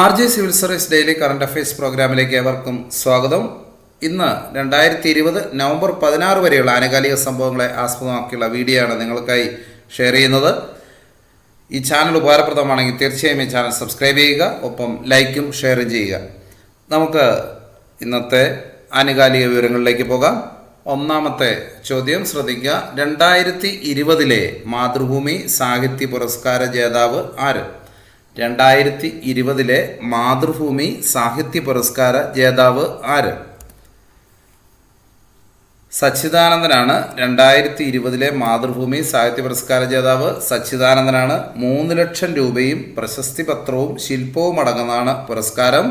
R J civil service daily current affairs പ്രോഗ്രാമിലേക്ക് ഏവർക്കും സ്വാഗതം. ഇന്ന് രണ്ടായിരത്തി ഇരുപത് നവംബർ പതിനാറ് വരെയുള്ള ആനുകാലിക സംഭവങ്ങളെ ആസ്പദമാക്കിയുള്ള വീഡിയോ ആണ് നിങ്ങൾക്കായി ഷെയർ ചെയ്യുന്നത്. ഈ ചാനൽ ഉപകാരപ്രദമാണെങ്കിൽ തീർച്ചയായും ഈ ചാനൽ സബ്സ്ക്രൈബ് ചെയ്യുക ഒപ്പം ലൈക്കും ഷെയറും ചെയ്യുക. നമുക്ക് ഇന്നത്തെ ആനുകാലിക വിവരങ്ങളിലേക്ക് പോകാം. ഒന്നാമത്തെ ചോദ്യം ശ്രദ്ധിക്കുക. രണ്ടായിരത്തി ഇരുപതിലെ മാതൃഭൂമി സാഹിത്യ പുരസ്കാര ജേതാവ് ആര്? രണ്ടായിരത്തി ഇരുപതിലെ മാതൃഭൂമി സാഹിത്യ പുരസ്കാര ജേതാവ് ആര്? സച്ചിദാനന്ദനാണ്. രണ്ടായിരത്തി ഇരുപതിലെ മാതൃഭൂമി സാഹിത്യ പുരസ്കാര ജേതാവ് സച്ചിദാനന്ദനാണ്. മൂന്ന് ലക്ഷം രൂപയും പ്രശസ്തി പത്രവും ശില്പവും അടങ്ങുന്നതാണ് പുരസ്കാരം.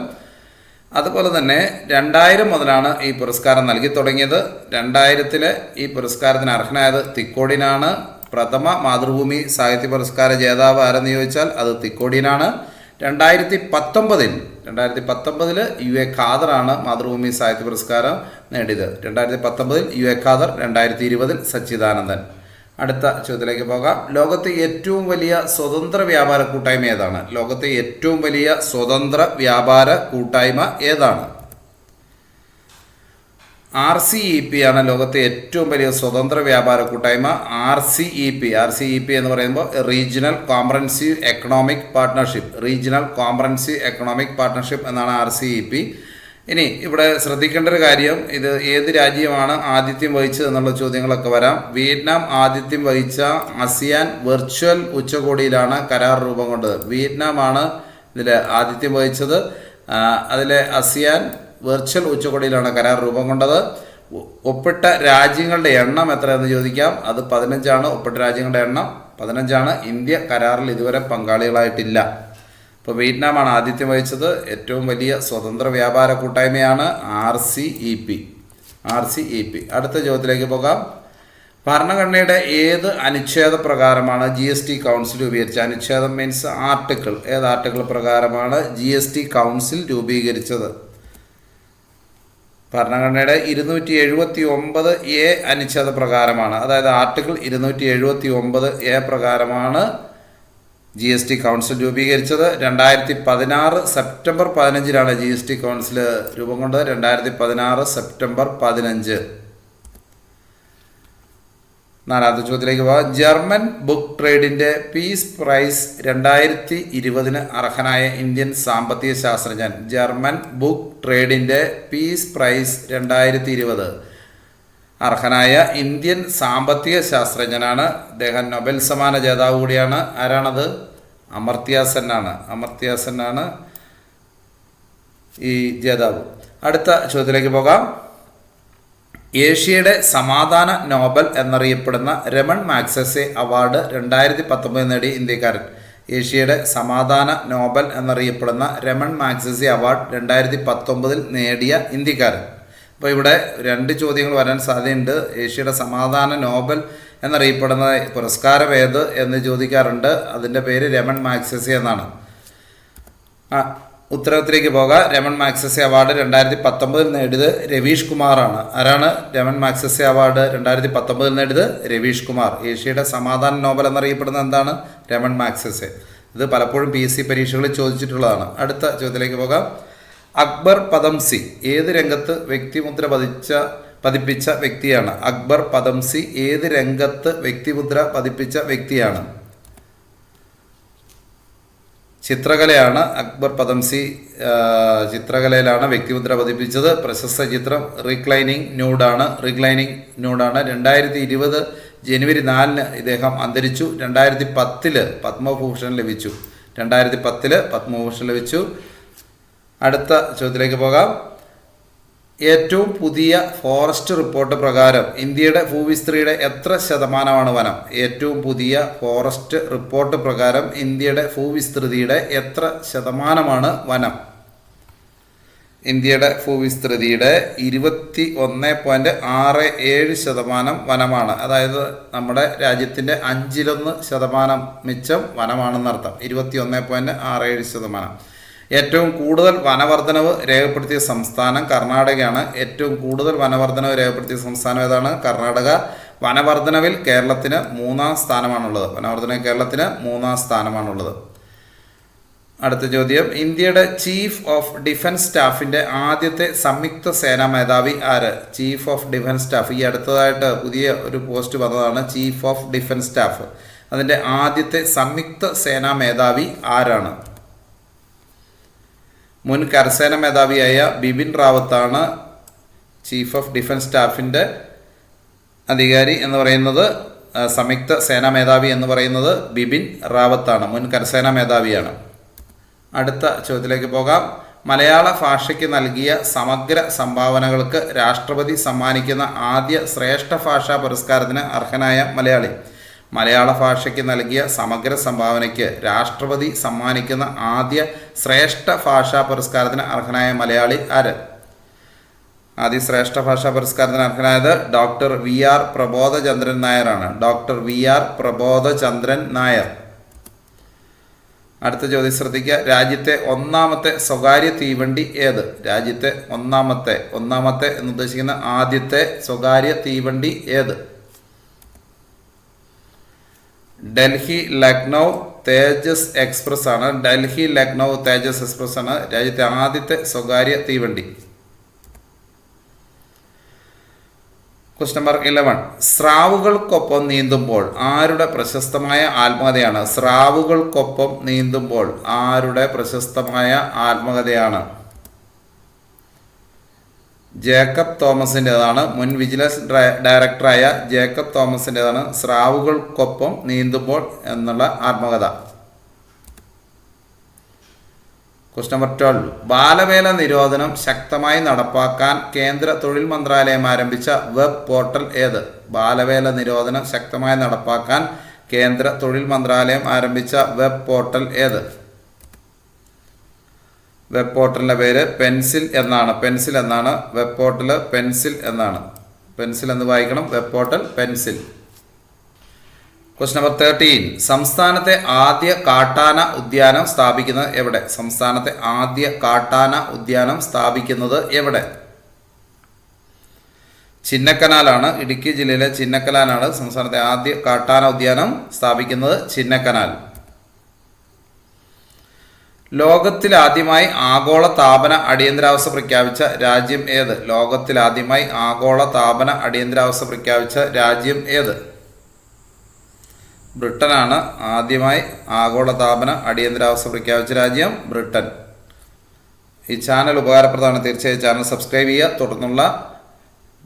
അതുപോലെ തന്നെ രണ്ടായിരം മുതലാണ് ഈ പുരസ്കാരം നൽകി തുടങ്ങിയത്. രണ്ടായിരത്തിലെ ഈ പുരസ്കാരത്തിന് അർഹനായത് തിക്കോടിനാണ്. പ്രഥമ മാതൃഭൂമി സാഹിത്യ പുരസ്കാര ജേതാവ് ആരെന്ന് ചോദിച്ചാൽ അത് തിക്കോടിയനാണ്. രണ്ടായിരത്തി പത്തൊമ്പതിൽ രണ്ടായിരത്തി പത്തൊമ്പതിൽ യു എ ഖാദറാണ് മാതൃഭൂമി സാഹിത്യ പുരസ്കാരം നേടിയത്. രണ്ടായിരത്തി പത്തൊമ്പതിൽ യു എ ഖാദർ രണ്ടായിരത്തി ഇരുപതിൽ സച്ചിദാനന്ദൻ. അടുത്ത ചോദ്യത്തിലേക്ക് പോകാം. ലോകത്തെ ഏറ്റവും വലിയ സ്വതന്ത്ര വ്യാപാര കൂട്ടായ്മ ഏതാണ്? ലോകത്തെ ഏറ്റവും വലിയ സ്വതന്ത്ര വ്യാപാര കൂട്ടായ്മ ഏതാണ്? ആർ സി ഇ പി ആണ് ലോകത്തെ ഏറ്റവും വലിയ സ്വതന്ത്ര വ്യാപാര കൂട്ടായ്മ. R C E P R C E P എന്ന് പറയുമ്പോൾ regional comprehensive economic partnership regional comprehensive economic partnership എന്നാണ് ആർ സി ഇ പി. ഇനി ഇവിടെ ശ്രദ്ധിക്കേണ്ട ഒരു കാര്യം ഇത് ഏത് രാജ്യമാണ് ആതിഥ്യം വഹിച്ചത് എന്നുള്ള ചോദ്യങ്ങളൊക്കെ വരാം. വിയറ്റ്നാം ആതിഥ്യം വഹിച്ച അസിയാൻ വെർച്വൽ ഉച്ചകോടിയിലാണ് കരാർ രൂപം കൊണ്ടത്. വിയറ്റ്നാം ആണ് ഇതിൽ ആതിഥ്യം വഹിച്ചത്. അതിലെ അസിയാൻ വെർച്വൽ ഉച്ചകോടിയിലാണ് കരാർ രൂപം കൊണ്ടത്. ഒപ്പിട്ട രാജ്യങ്ങളുടെ എണ്ണം എത്രയെന്ന് ചോദിക്കാം. അത് പതിനഞ്ചാണ്. ഒപ്പിട്ട രാജ്യങ്ങളുടെ എണ്ണം പതിനഞ്ചാണ്. ഇന്ത്യ കരാറിൽ ഇതുവരെ പങ്കാളികളായിട്ടില്ല. ഇപ്പോൾ വിയറ്റ്നാമാണ് ആതിഥ്യം വഹിച്ചത്. ഏറ്റവും വലിയ സ്വതന്ത്ര വ്യാപാര കൂട്ടായ്മയാണ് R C E P. R C E P. അടുത്ത ചോദ്യത്തിലേക്ക് പോകാം. ഭരണഘടനയുടെ ഏത് അനുച്ഛേദ പ്രകാരമാണ് ജി എസ് ടി കൗൺസിൽ രൂപീകരിച്ചത്? അനുച്ഛേദം മീൻസ് ആർട്ടിക്കിൾ. ഏത് ആർട്ടിക്കിൾ പ്രകാരമാണ് ജി എസ് ടി കൗൺസിൽ രൂപീകരിച്ചത്? ഭരണഘടനയുടെ ഇരുന്നൂറ്റി എഴുപത്തി ഒമ്പത് എ അനുച്ഛേദ പ്രകാരമാണ്. അതായത് ആർട്ടിക്കിൾ ഇരുന്നൂറ്റി എഴുപത്തി ഒമ്പത് എ പ്രകാരമാണ് ജി എസ് ടി കൗൺസിൽ രൂപീകരിച്ചത്. രണ്ടായിരത്തി പതിനാറ് സെപ്റ്റംബർ പതിനഞ്ചിലാണ് ജി എസ് ടി കൗൺസിൽ രൂപം കൊണ്ടത്. രണ്ടായിരത്തി പതിനാറ് സെപ്റ്റംബർ പതിനഞ്ച്. നാലാമത്തെ ചോദ്യത്തിലേക്ക് പോവാം. ജർമ്മൻ ബുക്ക് ട്രേഡിന്റെ പീസ് പ്രൈസ് രണ്ടായിരത്തി ഇരുപതിന് അർഹനായ ഇന്ത്യൻ സാമ്പത്തിക ശാസ്ത്രജ്ഞൻ. ജർമ്മൻ ബുക്ക് ട്രേഡിന്റെ പീസ് പ്രൈസ് രണ്ടായിരത്തി ഇരുപത് അർഹനായ ഇന്ത്യൻ സാമ്പത്തിക ശാസ്ത്രജ്ഞനാണ്. അദ്ദേഹം നൊബൽ സമ്മാന ജേതാവ് കൂടിയാണ്. ആരാണത്? അമർത്യാസെന്നാണ്. അമർത്യാസെന്നാണ് ഈ ജേതാവ്. അടുത്ത ചോദ്യത്തിലേക്ക് പോകാം. ഏഷ്യയുടെ സമാധാന നോബൽ എന്നറിയപ്പെടുന്ന രമൺ മാക്സസെ അവാർഡ് രണ്ടായിരത്തി പത്തൊമ്പത് നേടി ഇന്ത്യക്കാരൻ. ഏഷ്യയുടെ സമാധാന നോബൽ എന്നറിയപ്പെടുന്ന രമൺ മാക്സസെ അവാർഡ് രണ്ടായിരത്തി പത്തൊമ്പതിൽ നേടിയ ഇന്ത്യക്കാരൻ. അപ്പോൾ ഇവിടെ രണ്ട് ചോദ്യങ്ങൾ വരാൻ സാധ്യതയുണ്ട്. ഏഷ്യയുടെ സമാധാന നോബൽ എന്നറിയപ്പെടുന്ന പുരസ്കാരം ഏത് എന്ന് ചോദിക്കാറുണ്ട്. അതിന്റെ പേര് രമൺ മാക്സസെ എന്നാണ്. ആ ഉത്തരത്തിലേക്ക് പോകാം. രമൺ മാക്സസെ അവാർഡ് രണ്ടായിരത്തി പത്തൊമ്പതിൽ നേടിയത് രവീഷ് കുമാറാണ്. ആരാണ് രമൺ മാക്സസെ അവാർഡ് രണ്ടായിരത്തി പത്തൊമ്പതിൽ നേടിയത്? രവീഷ് കുമാർ. ഏഷ്യയുടെ സമാധാന നോബൽ എന്നറിയപ്പെടുന്ന എന്താണ്? രമൺ മാക്സസെ ഇത് പലപ്പോഴും പി എസ് സി പരീക്ഷകളിൽ ചോദിച്ചിട്ടുള്ളതാണ്. അടുത്ത ചോദ്യത്തിലേക്ക് പോകാം. അക്ബർ പദംസി ഏത് രംഗത്ത് വ്യക്തിമുദ്ര പതിച്ച പതിപ്പിച്ച വ്യക്തിയാണ്? അക്ബർ പദംസി ഏത് രംഗത്ത് വ്യക്തിമുദ്ര പതിപ്പിച്ച വ്യക്തിയാണ്? ചിത്രകലയാണ് അക്ബർ പദംസി ചിത്രകലയിലാണ് വ്യക്തിമുദ്ര പതിപ്പിച്ചത്. പ്രശസ്ത ചിത്രം റീക്ലൈനിങ് ന്യൂഡാണ് റീക്ലൈനിങ് ന്യൂഡാണ് രണ്ടായിരത്തി ഇരുപത് ജനുവരി നാലിന് ഇദ്ദേഹം അന്തരിച്ചു. രണ്ടായിരത്തി പത്തിൽ പത്മഭൂഷൺ ലഭിച്ചു. രണ്ടായിരത്തി പത്തിൽ പത്മഭൂഷൺ ലഭിച്ചു. അടുത്ത ചോദ്യത്തിലേക്ക് പോകാം. ഏറ്റവും പുതിയ ഫോറസ്റ്റ് റിപ്പോർട്ട് പ്രകാരം ഇന്ത്യയുടെ ഭൂവിസ്തൃതിയുടെ എത്ര ശതമാനമാണ് വനം? ഏറ്റവും പുതിയ ഫോറസ്റ്റ് റിപ്പോർട്ട് പ്രകാരം ഇന്ത്യയുടെ ഭൂവിസ്തൃതിയുടെ എത്ര ശതമാനമാണ് വനം? ഇന്ത്യയുടെ ഭൂവിസ്തൃതിയുടെ ഇരുപത്തി ഒന്ന് പോയിന്റ് ആറ് ഏഴ് ശതമാനം വനമാണ്. അതായത് നമ്മുടെ രാജ്യത്തിന്റെ അഞ്ചിലൊന്ന് ശതമാനം മിച്ചം വനമാണെന്നർത്ഥം. ഇരുപത്തി ഒന്ന് പോയിന്റ് ആറ് ഏഴ് ശതമാനം. ഏറ്റവും കൂടുതൽ വനവർദ്ധനവ് രേഖപ്പെടുത്തിയ സംസ്ഥാനം കർണാടകയാണ്. ഏറ്റവും കൂടുതൽ വനവർദ്ധനവ് രേഖപ്പെടുത്തിയ സംസ്ഥാനം ഏതാണ്? കർണാടക. വനവർദ്ധനവിൽ കേരളത്തിന് മൂന്നാം സ്ഥാനമാണുള്ളത്. വനവർദ്ധന കേരളത്തിന് മൂന്നാം സ്ഥാനമാണുള്ളത്. അടുത്ത ചോദ്യം. ഇന്ത്യയുടെ ചീഫ് ഓഫ് ഡിഫൻസ് സ്റ്റാഫിന്റെ ആദ്യത്തെ സംയുക്ത സേനാ മേധാവി ആര്? Chief of defence staff. ഈ അടുത്തതായിട്ട് പുതിയ ഒരു പോസ്റ്റ് വന്നതാണ്. Chief of defence staff. അതിന്റെ ആദ്യത്തെ സംയുക്ത സേനാ മേധാവി ആരാണ്? മുൻ കരസേന മേധാവിയായ ബിപിൻ റാവത്താണ് ചീഫ് ഓഫ് ഡിഫൻസ് സ്റ്റാഫിന്റെ അധികാരി എന്ന് പറയുന്നത്. സംയുക്ത സേനാ മേധാവി എന്ന് പറയുന്നത് ബിപിൻ റാവത്താണ് മുൻ കരസേനാ മേധാവിയാണ്. അടുത്ത ചോദ്യത്തിലേക്ക് പോകാം. മലയാള ഭാഷയ്ക്ക് നൽകിയ സമഗ്ര സംഭാവനകൾക്ക് രാഷ്ട്രപതി സമ്മാനിക്കുന്ന ആദ്യ ശ്രേഷ്ഠ ഭാഷാ പുരസ്കാരത്തിന് അർഹനായ മലയാളി. മലയാള ഭാഷയ്ക്ക് നൽകിയ സമഗ്ര സംഭാവനയ്ക്ക് രാഷ്ട്രപതി സമ്മാനിക്കുന്ന ആദ്യ ശ്രേഷ്ഠ ഭാഷാ പുരസ്കാരത്തിന് അർഹനായ മലയാളി ആര്? ആദ്യ ശ്രേഷ്ഠ ഭാഷാ പുരസ്കാരത്തിന് അർഹനായത് ഡോക്ടർ വി ആർ പ്രബോധചന്ദ്രൻ നായരാണ്. Doctor V R Prabodhachandran Nair. അടുത്ത ചോദ്യം ശ്രദ്ധിക്കുക. രാജ്യത്തെ ഒന്നാമത്തെ സ്വകാര്യ തീവണ്ടി ഏത്? രാജ്യത്തെ ഒന്നാമത്തെ ഒന്നാമത്തെ എന്ന് ഉദ്ദേശിക്കുന്ന ആദ്യത്തെ സ്വകാര്യ തീവണ്ടി ഏത്? ഡൽഹി ലക്നൗ തേജസ് എക്സ്പ്രസ് ആണ് ഡൽഹി ലക്നൗ തേജസ് എക്സ്പ്രസ് ആണ് രാജ്യത്തെ ആദ്യത്തെ സ്വകാര്യ തീവണ്ടി. ക്വസ്റ്റ് നമ്പർ ഇലവൻ സ്രാവുകൾക്കൊപ്പം നീന്തുമ്പോൾ ആരുടെ പ്രശസ്തമായ ആത്മകഥയാണ്? സ്രാവുകൾക്കൊപ്പം നീന്തുമ്പോൾ ആരുടെ പ്രശസ്തമായ ആത്മകഥയാണ്? ജേക്കബ് തോമസിന്റെതാണ് മുൻ വിജിലൻസ് ഡയ- ഡയറക്ടറായ ജേക്കബ് തോമസിന്റെതാണ് സ്രാവുകൾക്കൊപ്പം നീന്തുമ്പോൾ എന്നുള്ള ആത്മകഥ. ക്വസ്റ്റ് നമ്പർ ട്വൽവ് ബാലവേല നിരോധനം ശക്തമായി നടപ്പാക്കാൻ കേന്ദ്ര തൊഴിൽ മന്ത്രാലയം ആരംഭിച്ച വെബ് പോർട്ടൽ ഏത്? ബാലവേല നിരോധനം ശക്തമായി നടപ്പാക്കാൻ കേന്ദ്ര തൊഴിൽ മന്ത്രാലയം ആരംഭിച്ച വെബ് പോർട്ടൽ ഏത്? വെബ് പോർട്ടലിന്റെ പേര് പെൻസിൽ എന്നാണ്. പെൻസിൽ എന്നാണ് വെബ് പോർട്ടൽ പെൻസിൽ എന്നാണ്. പെൻസിൽ എന്ന് വായിക്കണം. Web portal pencil question number thirteen സംസ്ഥാനത്തെ ആദ്യ കാട്ടാന ഉദ്യാനം സ്ഥാപിക്കുന്നത് എവിടെ? സംസ്ഥാനത്തെ ആദ്യ കാട്ടാന ഉദ്യാനം സ്ഥാപിക്കുന്നത് എവിടെ? ചിന്നക്കനാലാണ്. ഇടുക്കി ജില്ലയിലെ ചിന്നക്കനാലാണ് സംസ്ഥാനത്തെ ആദ്യ കാട്ടാന ഉദ്യാനം സ്ഥാപിക്കുന്നത് ചിന്നക്കനാൽ. ലോകത്തിലാദ്യമായി ആഗോള താപന അടിയന്തരാവസ്ഥ പ്രഖ്യാപിച്ച രാജ്യം ഏത്? ലോകത്തിലാദ്യമായി ആഗോള താപന അടിയന്തരാവസ്ഥ പ്രഖ്യാപിച്ച രാജ്യം ഏത്? ബ്രിട്ടനാണ് ആദ്യമായി ആഗോള താപന അടിയന്തരാവസ്ഥ പ്രഖ്യാപിച്ച രാജ്യം ബ്രിട്ടൻ. ഈ ചാനൽ ഉപകാരപ്രദമാണ്. തീർച്ചയായും ചാനൽ സബ്സ്ക്രൈബ് ചെയ്യുക. തുടർന്നുള്ള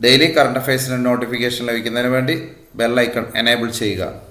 ഡെയിലി കറണ്ട് അഫയേഴ്സിന്റെ നോട്ടിഫിക്കേഷൻ ലഭിക്കുന്നതിന് വേണ്ടി ബെല്ലൈക്കൺ എനേബിൾ ചെയ്യുക.